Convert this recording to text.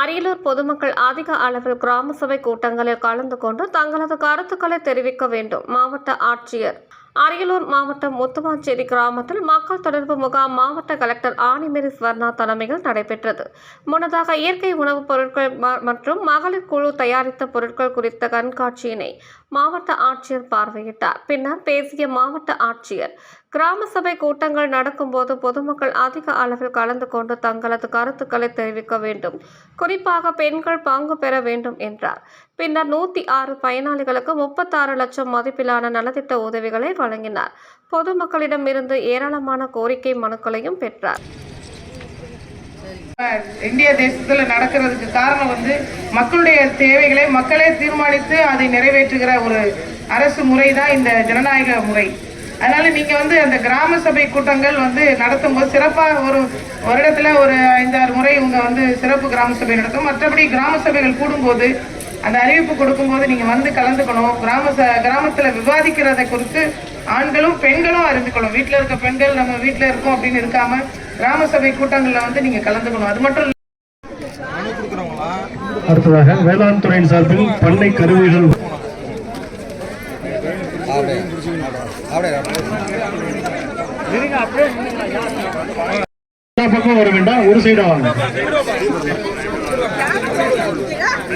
அரியலூர் பொதுமக்கள் அதிக அளவில் கிராம சபை கூட்டங்களில் கலந்து கொண்டு தங்களது கருத்துக்களை தெரிவிக்க வேண்டும் மாவட்ட ஆட்சியர். அரியலூர் மாவட்டம் முத்துவாஞ்சேரி கிராமத்தில் மக்கள் தொடர்பு முகாம் மாவட்ட கலெக்டர் ஆனிமேரி ஸ்வர்ணா தலைமையில் நடைபெற்றது. முன்னதாக இயற்கை உணவுப் பொருட்கள் மற்றும் மகளிர் குழு தயாரித்த பொருட்கள் குறித்த கண்காட்சியினை மாவட்ட ஆட்சியர் பார்வையிட்டார். பின்னர் பேசிய மாவட்ட ஆட்சியர் கிராம சபை கூட்டங்கள் நடக்கும்போது பொதுமக்கள் அதிக அளவில் கலந்து கொண்டு தங்களது கருத்துக்களை தெரிவிக்க வேண்டும். குறிப்பாக பெண்கள் பங்கு பெற வேண்டும் என்றார். பின்னர் நூத்தி ஆறு பயனாளிகளுக்கு முப்பத்தாறு லட்சம் மதிப்பிலான நலத்திட்ட உதவிகளை வழங்கினார். பொதுமக்களிடம் இருந்து ஏராளமான கோரிக்கை மனுக்களையும் பெற்றார். இந்திய தேசத்துல நடக்கிறதுக்கு காரணம் வந்து மக்களுடைய தேவைகளை மக்களே தீர்மானித்து அதை நிறைவேற்றுகிற ஒரு அரசு முறை தான் இந்த ஜனநாயக முறை. அதனால நீங்க வந்து அந்த கிராம சபை கூட்டங்கள் வந்து நடத்தும் போது சிறப்பாக ஒரு வருடத்துல ஒரு ஐந்தாறு முறை இவங்க வந்து சிறப்பு கிராம சபை நடத்தும். மற்றபடி கிராம சபைகள் கூடும்போது அந்த அறிவிப்பு கொடுக்கும்போது நீங்க வந்து கலந்துக்கணும். கிராம ச கிராமத்துல விவாதிக்கிறதை குறித்து ஆண்களும் பெண்களும் அறிந்துக்கணும் வீட்டுல இருக்க பெண்கள் நம்ம வீட்டுல இருக்கோம் அப்படின்னு இருக்காம கிராம சபை கூட்டங்கள்ல வந்து நீங்க கலந்துக்கணும். அது மட்டும் இல்ல அடுத்ததாக வேளாண் துறையின் சார்பில் பண்ணை கருவிகள். பக்கம் வர வேண்டாம் ஒரு சைடா வாங்க.